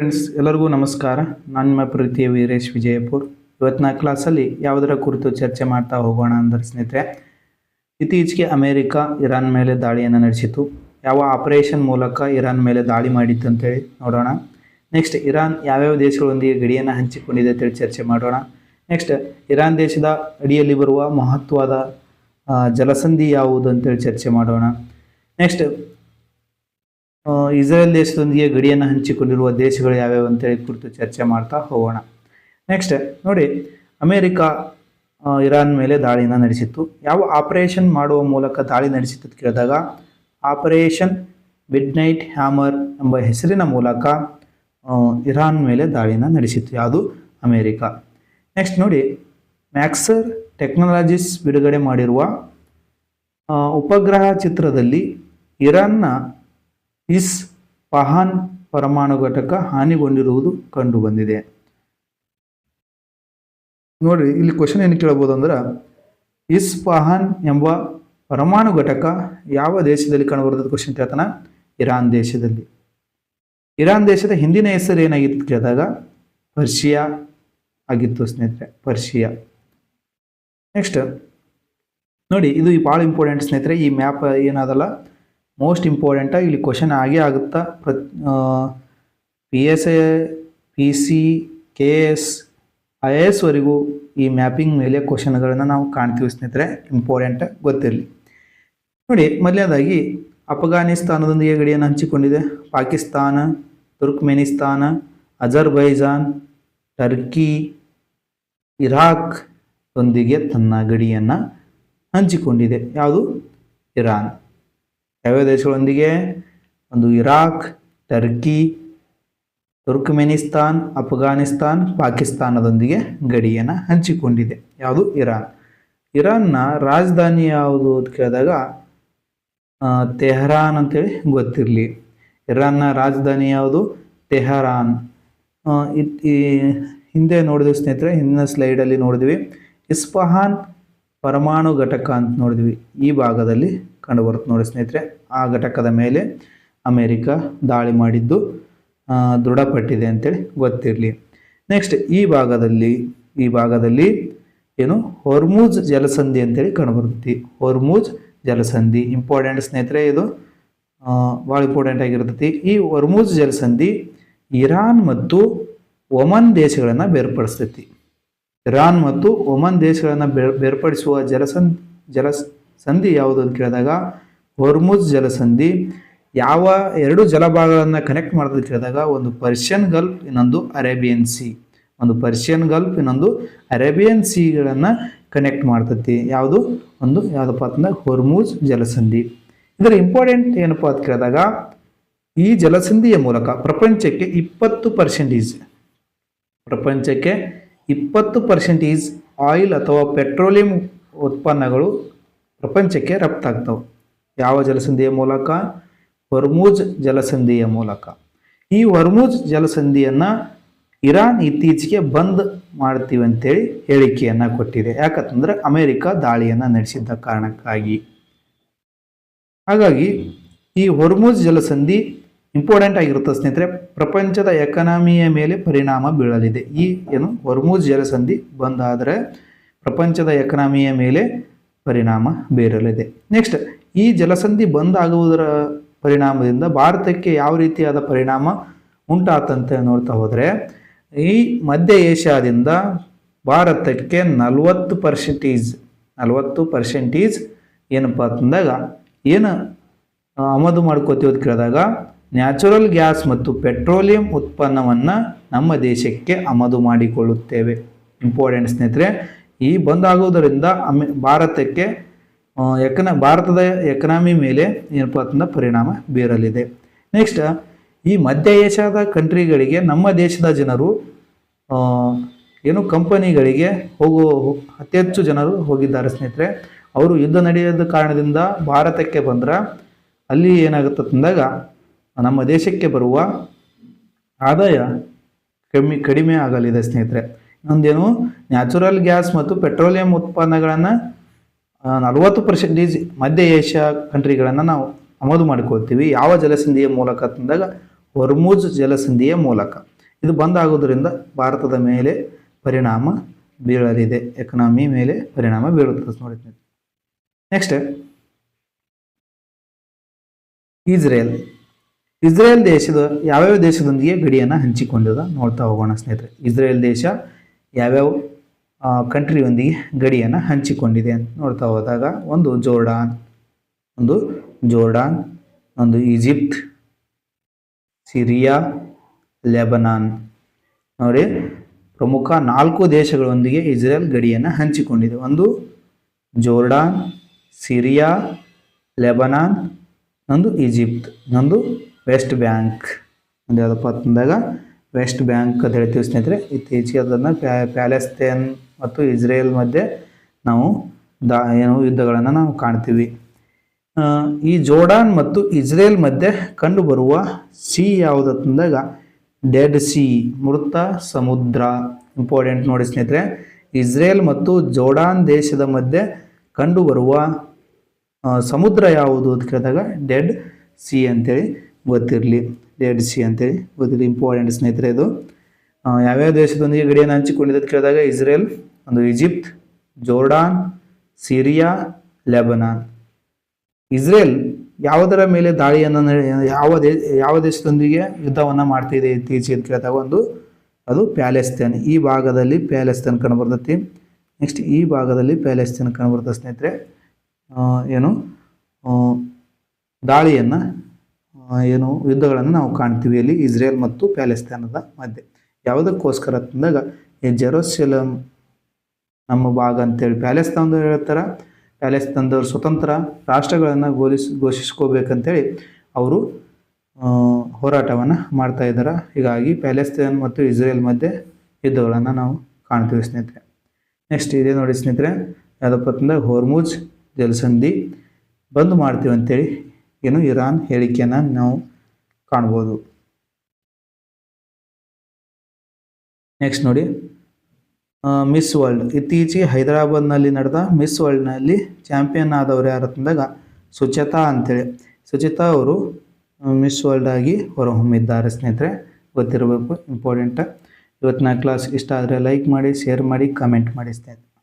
Friends ಎಲ್ಲರಿಗೂ ನಮಸ್ಕಾರ. ನಾನು ನಿಮ್ಮ ಪ್ರೀತಿಯ ವೀರೇಶ್ ವಿಜಯಪುರ್. ಇವತ್ತಿನ ಕ್ಲಾಸಲ್ಲಿ ಯಾವುದರ ಕುರಿತು ಚರ್ಚೆ ಮಾಡ್ತಾ ಹೋಗೋಣ ಅಂದರೆ ಸ್ನೇಹಿತರೆ, ಇತ್ತೀಚೆಗೆ ಅಮೇರಿಕಾ, ಇರಾನ್ ಮೇಲೆ ದಾಳಿಯನ್ನು ನಡೆಸಿತು. ಯಾವ ಆಪರೇಷನ್ ಮೂಲಕ ಇರಾನ್ ಮೇಲೆ ದಾಳಿ ಮಾಡಿತ್ತು ಅಂತೇಳಿ ನೋಡೋಣ. ನೆಕ್ಸ್ಟ್ ಇರಾನ್ ಯಾವ್ಯಾವ ದೇಶಗಳೊಂದಿಗೆ ಗಡಿಯನ್ನು ಹಂಚಿಕೊಂಡಿದೆ ಅಂತೇಳಿ ಚರ್ಚೆ ಮಾಡೋಣ. ನೆಕ್ಸ್ಟ್ ಇರಾನ್ ದೇಶದ ಅಡಿಯಲ್ಲಿ ಬರುವ ಮಹತ್ವದ ಜಲಸಂಧಿ ಯಾವುದು ಅಂತೇಳಿ ಚರ್ಚೆ ಮಾಡೋಣ. ನೆಕ್ಸ್ಟ್ ಇಸ್ರೇಲ್ ದೇಶದೊಂದಿಗೆ ಗಡಿಯನ್ನು ಹಂಚಿಕೊಂಡಿರುವ ದೇಶಗಳು ಯಾವ್ಯಾವು ಅಂತೇಳಿ ಕುರಿತು ಚರ್ಚೆ ಮಾಡ್ತಾ ಹೋಗೋಣ. ನೆಕ್ಸ್ಟ್ ನೋಡಿ, ಅಮೇರಿಕ ಇರಾನ್ ಮೇಲೆ ದಾಳಿನ ನಡೆಸಿತ್ತು. ಯಾವ ಆಪರೇಷನ್ ಮಾಡುವ ಮೂಲಕ ದಾಳಿ ನಡೆಸಿತ್ತು ಕೇಳಿದಾಗ ಆಪರೇಷನ್ ಮಿಡ್ ನೈಟ್ ಹ್ಯಾಮರ್ ಎಂಬ ಹೆಸರಿನ ಮೂಲಕ ಇರಾನ್ ಮೇಲೆ ದಾಳಿನ ನಡೆಸಿತ್ತು. ಯಾವುದು? ಅಮೇರಿಕ. ನೆಕ್ಸ್ಟ್ ನೋಡಿ ಮ್ಯಾಕ್ಸರ್ ಟೆಕ್ನಾಲಜೀಸ್ ಬಿಡುಗಡೆ ಮಾಡಿರುವ ಉಪಗ್ರಹ ಚಿತ್ರದಲ್ಲಿ ಇರಾನ್ನ ಇಸ್ ಪಹಾನ್ ಪರಮಾಣು ಘಟಕ ಹಾನಿಗೊಂಡಿರುವುದು ಕಂಡು ಬಂದಿದೆ ನೋಡ್ರಿ, ಇಲ್ಲಿ ಕ್ವಶನ್ ಏನು ಕೇಳಬಹುದು ಅಂದ್ರೆ, ಇಸ್ ಪಹಾನ್ ಎಂಬ ಪರಮಾಣು ಘಟಕ ಯಾವ ದೇಶದಲ್ಲಿ ಕಂಡುಬರ್ತದೆ ಕ್ವಶನ್ ಕೇಳ್ತಾನ? ಇರಾನ್ ದೇಶದಲ್ಲಿ. ಇರಾನ್ ದೇಶದ ಹಿಂದಿನ ಹೆಸರು ಏನಾಗಿತ್ತು ಕೇಳಿದಾಗ, ಪರ್ಷಿಯಾ ಆಗಿತ್ತು ಸ್ನೇಹಿತರೆ, ಪರ್ಷಿಯಾ. ನೆಕ್ಸ್ಟ್ ನೋಡಿ, ಇದು ಭಾಳ ಇಂಪಾರ್ಟೆಂಟ್ ಸ್ನೇಹಿತರೆ, ಈ ಮ್ಯಾಪ್ ಏನಾದಲ್ಲ ಮೋಸ್ಟ್ ಇಂಪಾರ್ಟೆಂಟ ಇಲ್ಲಿ ಕ್ವಶನ್ ಆಗೇ ಆಗುತ್ತಾ? ಪ್ರತಿ P S A P C K S I A ಎಸ್ವರೆಗೂ ಈ ಮ್ಯಾಪಿಂಗ್ ಮೇಲೆ ಕ್ವಶನ್ಗಳನ್ನು ನಾವು ಕಾಣ್ತೀವಿ ಸ್ನೇಹಿತರೆ. ಇಂಪಾರ್ಟೆಂಟ್ ಗೊತ್ತಿರಲಿ. ನೋಡಿ, ಮೊದಲನೇದಾಗಿ ಅಫ್ಘಾನಿಸ್ತಾನದೊಂದಿಗೆ ಗಡಿಯನ್ನು ಹಂಚಿಕೊಂಡಿದೆ. Pakistan, Turkmenistan, Azerbaijan, Turkey, Iraq ಒಂದಿಗೆ ತನ್ನ ಗಡಿಯನ್ನು ಹಂಚಿಕೊಂಡಿದೆ. ಯಾವುದು? ಇರಾನ್. ಯಾವ್ಯಾವ ದೇಶಗಳೊಂದಿಗೆ? ಒಂದು ಇರಾಕ್, ಟರ್ಕಿ, ತುರ್ಕ್ಮೆನಿಸ್ತಾನ್, ಅಫ್ಘಾನಿಸ್ತಾನ್, ಪಾಕಿಸ್ತಾನದೊಂದಿಗೆ ಗಡಿಯನ್ನು ಹಂಚಿಕೊಂಡಿದೆ. ಯಾವುದು? ಇರಾನ್. ಇರಾನ್ನ ರಾಜಧಾನಿ ಯಾವುದು ಅಂತ ಕೇಳಿದಾಗ ತೆಹರಾನ್ ಅಂತೇಳಿ ಗೊತ್ತಿರಲಿ. ಇರಾನ್ನ ರಾಜಧಾನಿ ಯಾವುದು? ತೆಹರಾನ್. ಹಿಂದೆ ನೋಡಿದ್ವಿ ಸ್ನೇಹಿತರೆ, ಹಿಂದಿನ ಸ್ಲೈಡಲ್ಲಿ ನೋಡಿದ್ವಿ. ಇಸ್ಫಹಾನ್ ಪರಮಾಣು ಘಟಕ ಅಂತ ನೋಡಿದ್ವಿ. ಈ ಭಾಗದಲ್ಲಿ ಕಂಡುಬರುತ್ತೆ ನೋಡಿ ಸ್ನೇಹಿತರೆ. ಆ ಘಟಕದ ಮೇಲೆ ಅಮೇರಿಕ ದಾಳಿ ಮಾಡಿದ್ದು ದೃಢಪಟ್ಟಿದೆ ಅಂತೇಳಿ ಗೊತ್ತಿರಲಿ. ನೆಕ್ಸ್ಟ್ ಈ ಭಾಗದಲ್ಲಿ ಈ ಭಾಗದಲ್ಲಿ ಏನು? ಹೊರ್ಮೂಜ್ ಜಲಸಂಧಿ ಅಂತೇಳಿ ಕಂಡುಬರ್ತೈತಿ. ಹೊರ್ಮೂಜ್ ಜಲಸಂಧಿ ಇಂಪಾರ್ಟೆಂಟ್ ಸ್ನೇಹಿತರೆ ಇದು. ಭಾಳ ಇಂಪಾರ್ಟೆಂಟ್ ಆಗಿರ್ತೈತಿ. ಈ ಹೊರ್ಮೂಜ್ ಜಲಸಂಧಿ ಇರಾನ್ ಮತ್ತು ಒಮನ್ ದೇಶಗಳನ್ನು ಬೇರ್ಪಡಿಸ್ತೈತಿ. ಇರಾನ್ ಮತ್ತು ಒಮನ್ ದೇಶಗಳನ್ನು ಬೇರ್, ಬೇರ್ಪಡಿಸುವ ಜಲಸಂಧಿ ಜಲ ಸಂಧಿ ಯಾವುದು ಅಂತ ಕೇಳಿದಾಗ ಹೊರ್ಮುಜ್ ಜಲಸಂಧಿ. ಯಾವ ಎರಡು ಜಲಭಾಗಗಳನ್ನು ಕನೆಕ್ಟ್ ಮಾಡೋದು ಕೇಳಿದಾಗ ಒಂದು ಪರ್ಷಿಯನ್ ಗಲ್ಫ್ ಇನ್ನೊಂದು ಅರೇಬಿಯನ್ ಸಿ ಒಂದು ಪರ್ಷಿಯನ್ ಗಲ್ಫ್ ಇನ್ನೊಂದು ಅರೇಬಿಯನ್ ಸಿಗಳನ್ನು ಕನೆಕ್ಟ್ ಮಾಡ್ತತಿ ಯಾವುದು? ಒಂದು ಯಾವುದಪ್ಪ ಅಂತಂದ್ರೆ ಹೊರ್ಮೂಜ್ ಜಲಸಂಧಿ. ಇದರ ಇಂಪಾರ್ಟೆಂಟ್ ಏನಪ್ಪ ಅಂತ ಕೇಳಿದಾಗ ಈ ಜಲಸಂಧಿಯ ಮೂಲಕ ಪ್ರಪಂಚಕ್ಕೆ ಇಪ್ಪತ್ತು ಪರ್ಸೆಂಟೇಜ್ ಪ್ರಪಂಚಕ್ಕೆ ಇಪ್ಪತ್ತು ಪರ್ಸೆಂಟೇಜ್ ಆಯಿಲ್ ಅಥವಾ ಪೆಟ್ರೋಲಿಯಂ ಉತ್ಪನ್ನಗಳು ಪ್ರಪಂಚಕ್ಕೆ ರಫ್ತಾಗ್ತವೆ ಯಾವ ಜಲಸಂಧಿಯ ಮೂಲಕ? ವರ್ಮೂಜ್ ಜಲಸಂಧಿಯ ಮೂಲಕ. ಈ ವರ್ಮೂಜ್ ಜಲಸಂಧಿಯನ್ನು ಇರಾನ್ ಇತ್ತೀಚೆಗೆ ಬಂದ್ ಮಾಡ್ತೀವಿ ಅಂತೇಳಿ ಹೇಳಿಕೆಯನ್ನು ಕೊಟ್ಟಿದೆ. ಯಾಕಂತಂದ್ರೆ ಅಮೇರಿಕ ದಾಳಿಯನ್ನು ನಡೆಸಿದ್ದ ಕಾರಣಕ್ಕಾಗಿ. ಹಾಗಾಗಿ ಈ ಹೊರ್ಮುಜ್ ಜಲಸಂಧಿ ಇಂಪಾರ್ಟೆಂಟ್ ಆಗಿರುತ್ತೆ ಸ್ನೇಹಿತರೆ. ಪ್ರಪಂಚದ ಎಕನಾಮಿಯ ಮೇಲೆ ಪರಿಣಾಮ ಬೀಳಲಿದೆ. ಈ ಏನು? ಹೊರ್ಮುಜ್ ಜಲಸಂಧಿ ಬಂದಾದರೆ ಪ್ರಪಂಚದ ಎಕನಾಮಿಯ ಮೇಲೆ ಪರಿಣಾಮ ಬೀರಲಿದೆ. ನೆಕ್ಸ್ಟ್ ಈ ಜಲಸಂಧಿ ಬಂದ್ ಆಗುವುದರ ಪರಿಣಾಮದಿಂದ ಭಾರತಕ್ಕೆ ಯಾವ ರೀತಿಯಾದ ಪರಿಣಾಮ ಉಂಟಾತಂತೆ ನೋಡ್ತಾ ಹೋದರೆ, ಈ ಮಧ್ಯ ಏಷ್ಯಾದಿಂದ ಭಾರತಕ್ಕೆ ನಲವತ್ತು ಪರ್ಸೆಂಟೇಜ್ ನಲವತ್ತು ಪರ್ಸೆಂಟೇಜ್ ಏನಪ್ಪ ಅಂತಂದಾಗ, ಏನು ಆಮದು ಮಾಡ್ಕೋತೀವಿ ಕೇಳಿದಾಗ ನ್ಯಾಚುರಲ್ ಗ್ಯಾಸ್ ಮತ್ತು ಪೆಟ್ರೋಲಿಯಂ ಉತ್ಪನ್ನವನ್ನು ನಮ್ಮ ದೇಶಕ್ಕೆ ಆಮದು ಮಾಡಿಕೊಳ್ಳುತ್ತೇವೆ. ಇಂಪಾರ್ಟೆಂಟ್ ಸ್ನೇಹಿತರೆ ಈ ಬಂದ್ ಆಗೋದರಿಂದ ಅಮೆ ಭಾರತಕ್ಕೆ ಎಕನ ಭಾರತದ ಎಕನಾಮಿ ಮೇಲೆ ಏನಪ್ಪ ಪರಿಣಾಮ ಬೀರಲಿದೆ. ನೆಕ್ಸ್ಟ್ ಈ ಮಧ್ಯ ಏಷ್ಯಾದ ಕಂಟ್ರಿಗಳಿಗೆ, ನಮ್ಮ ದೇಶದ ಜನರು ಏನು ಕಂಪನಿಗಳಿಗೆ ಹೋಗೋ ಅತಿ ಹೆಚ್ಚು ಜನರು ಹೋಗಿದ್ದಾರೆ ಸ್ನೇಹಿತರೆ. ಅವರು ಯುದ್ಧ ನಡೆಯೋದ ಕಾರಣದಿಂದ ಭಾರತಕ್ಕೆ ಬಂದ್ರೆ, ಅಲ್ಲಿ ಏನಾಗುತ್ತೆ ಅಂದಾಗ, ನಮ್ಮ ದೇಶಕ್ಕೆ ಬರುವ ಆದಾಯ ಕಮ್ಮಿ, ಕಡಿಮೆ ಆಗಲಿದೆ ಸ್ನೇಹಿತರೆ. ಇನ್ನೊಂದೇನು ನ್ಯಾಚುರಲ್ ಗ್ಯಾಸ್ ಮತ್ತು ಪೆಟ್ರೋಲಿಯಂ ಉತ್ಪನ್ನಗಳನ್ನು ನಲವತ್ತು ಪರ್ಸೆಂಟೇಜ್ ಮಧ್ಯ ಏಷ್ಯಾ ಕಂಟ್ರಿಗಳನ್ನು ನಾವು ಆಮದು ಮಾಡ್ಕೊಳ್ತೀವಿ. ಯಾವ ಜಲಸಂಧಿಯ ಮೂಲಕ ತಂದಾಗ? ಹೊರ್ಮೂಜ್ ಜಲಸಂಧಿಯ ಮೂಲಕ. ಇದು ಬಂದ್ ಆಗೋದ್ರಿಂದ ಭಾರತದ ಮೇಲೆ ಪರಿಣಾಮ ಬೀಳಲಿದೆ. ಎಕನಾಮಿ ಮೇಲೆ ಪರಿಣಾಮ ಬೀಳುತ್ತದೆ ನೋಡಿ ನೆಕ್ಸ್ಟ್ ಇಸ್ರೇಲ್. ಇಸ್ರೇಲ್ ದೇಶದ, ಯಾವ್ಯಾವ ದೇಶದೊಂದಿಗೆ ಗಡಿಯನ್ನು ಹಂಚಿಕೊಂಡಿದ ನೋಡ್ತಾ ಹೋಗೋಣ ಸ್ನೇಹಿತರೆ. ಇಸ್ರೇಲ್ ದೇಶ ಯಾವ್ಯಾವ ಕಂಟ್ರಿಯೊಂದಿಗೆ ಗಡಿಯನ್ನು ಹಂಚಿಕೊಂಡಿದೆ ಅಂತ ನೋಡ್ತಾ ಹೋದಾಗ ಒಂದು ಜೋರ್ಡಾನ್ ಒಂದು ಜೋರ್ಡಾನ್, ಒಂದು ಈಜಿಪ್ಟ್, ಸಿರಿಯಾ, ಲೆಬನಾನ್. ನೋಡಿ, ಪ್ರಮುಖ ನಾಲ್ಕು ದೇಶಗಳೊಂದಿಗೆ ಇಸ್ರೇಲ್ ಗಡಿಯನ್ನು ಹಂಚಿಕೊಂಡಿದೆ. ಒಂದು ಜೋರ್ಡಾನ್, ಸಿರಿಯಾ, ಲೆಬನಾನ್ ಒಂದು ಈಜಿಪ್ಟ್ ಒಂದು ವೆಸ್ಟ್ ಬ್ಯಾಂಕ್. ಒಂದು ಯಾವುದಪ್ಪ ಅಂತಂದಾಗ ವೆಸ್ಟ್ ಬ್ಯಾಂಕ್ ಅಂತ ಹೇಳ್ತೀವಿ ಸ್ನೇಹಿತರೆ ಇತ್ತೀಚೆಗೆ ಅದನ್ನು ಪ್ಯಾಲೆಸ್ತೇನ್ ಮತ್ತು ಇಸ್ರೇಲ್ ಮಧ್ಯೆ ನಾವು ದಾ, ಏನು ಯುದ್ಧಗಳನ್ನು ನಾವು ಕಾಣ್ತೀವಿ. ಈ ಜೋಡಾನ್ ಮತ್ತು ಇಸ್ರೇಲ್ ಮಧ್ಯೆ ಕಂಡುಬರುವ ಸಿ ಯಾವುದು ಅಂತಂದಾಗ ಡೆಡ್ ಸಿ, ಮೃತ ಸಮುದ್ರ, ಇಂಪಾರ್ಟೆಂಟ್ ನೋಡಿ ಸ್ನೇಹಿತರೆ. ಇಸ್ರೇಲ್ ಮತ್ತು ಜೋಡಾನ್ ದೇಶದ ಮಧ್ಯೆ ಕಂಡುಬರುವ ಸಮುದ್ರ ಯಾವುದು ಅಂತ ಕೇಳಿದಾಗ ಡೆಡ್ ಸಿ ಅಂತೇಳಿ. ಗೊತ್ತಿರಲಿ ರೆಡ್ ಸಿ ಅಂತೇಳಿ ಗೊತ್ತಿರಲಿ ಇಂಪಾರ್ಟೆಂಟ್ ಸ್ನೇಹಿತರೆ ಇದು. ಯಾವ್ಯಾವ ದೇಶದೊಂದಿಗೆ ಗಡಿಯನ್ನು ಹಂಚಿಕೊಂಡಿದೆ ಅಂತ ಕೇಳಿದಾಗ ಇಸ್ರೇಲ್, ಒಂದು Egypt, Jordan, Syria, Lebanon. Israel ಯಾವುದರ ಮೇಲೆ ದಾಳಿಯನ್ನು ಯಾವ ದೇ, ಯಾವ ದೇಶದೊಂದಿಗೆ ಯುದ್ಧವನ್ನು ಮಾಡ್ತಿದೆ ಇತ್ತೀಚೆಗೆ ಅಂತ ಕೇಳಿದಾಗ ಒಂದು, ಅದು ಪ್ಯಾಲೆಸ್ತೇನ್. ಈ ಭಾಗದಲ್ಲಿ ಪ್ಯಾಲೆಸ್ತೇನ್ ಕಂಡುಬರ್ತೈತಿ. ನೆಕ್ಸ್ಟ್ ಈ ಭಾಗದಲ್ಲಿ ಪ್ಯಾಲೆಸ್ತೇನ್ ಕಂಡುಬರ್ತದೆ ಸ್ನೇಹಿತರೆ. ಏನು? ದಾಳಿಯನ್ನು ಏನು ಯುದ್ಧಗಳನ್ನು ನಾವು ಕಾಣ್ತೀವಿ ಇಲ್ಲಿ ಇಸ್ರೇಲ್ ಮತ್ತು ಪ್ಯಾಲೆಸ್ತೇನದ ಮಧ್ಯೆ. ಯಾವುದಕ್ಕೋಸ್ಕರ ಅಂತಂದಾಗ ಈ ಜೆರೋಸೆಲಮ್ ನಮ್ಮ ಭಾಗ ಅಂತೇಳಿ ಪ್ಯಾಲೆಸ್ತಾನದವ್ರು ಹೇಳ್ತಾರೆ. ಪ್ಯಾಲೆಸ್ತಾನದವ್ರು ಸ್ವತಂತ್ರ ರಾಷ್ಟ್ರಗಳನ್ನು ಘೋಷಿಸ್ ಘೋಷಿಸ್ಕೋಬೇಕಂತೇಳಿ ಅವರು ಹೋರಾಟವನ್ನು ಮಾಡ್ತಾ ಇದ್ದಾರೆ. ಹೀಗಾಗಿ ಪ್ಯಾಲೆಸ್ತೇನ್ ಮತ್ತು ಇಸ್ರೇಲ್ ಮಧ್ಯೆ ಯುದ್ಧಗಳನ್ನು ನಾವು ಕಾಣ್ತೀವಿ ಸ್ನೇಹಿತರೆ. ನೆಕ್ಸ್ಟ್ ಇದೆ ನೋಡಿ ಸ್ನೇಹಿತರೆ, ಯಾವುದಪ್ಪ ಅಂತಂದ್ರೆ ಹೋರ್ಮುಜ್, ಜಲಸಂಧಿ ಬಂದ್ ಮಾಡ್ತೀವಿ ಅಂತೇಳಿ ಏನು ಇರಾನ್ ಹೇಳಿಕೆಯನ್ನು ನಾವು ಕಾಣ್ಬೋದು. ನೆಕ್ಸ್ಟ್ ನೋಡಿ. ಮಿಸ್ ವರ್ಲ್ಡ್ ಇತ್ತೀಚೆಗೆ ಹೈದರಾಬಾದ್ನಲ್ಲಿ ನಡೆದ ಮಿಸ್ ವರ್ಲ್ಡ್ನಲ್ಲಿ ಚಾಂಪಿಯನ್ ಆದವರು ಯಾರು ಅಂತಂದಾಗ ಅಂತ ಅಂತೇಳಿ ಸುಚಿತಾ ಅವರು ಮಿಸ್ ವರ್ಲ್ಡ್ ಆಗಿ ಹೊರಹೊಮ್ಮಿದ್ದಾರೆ ಸ್ನೇಹಿತರೆ. ಗೊತ್ತಿರಬೇಕು ಇಂಪಾರ್ಟೆಂಟ್ ಇವತ್ತಿನ ಕ್ಲಾಸ್ ಇಷ್ಟ ಆದರೆ ಲೈಕ್ ಮಾಡಿ ಶೇರ್ ಮಾಡಿ ಕಮೆಂಟ್ ಮಾಡಿ ಸ್ನೇಹಿತರೆ.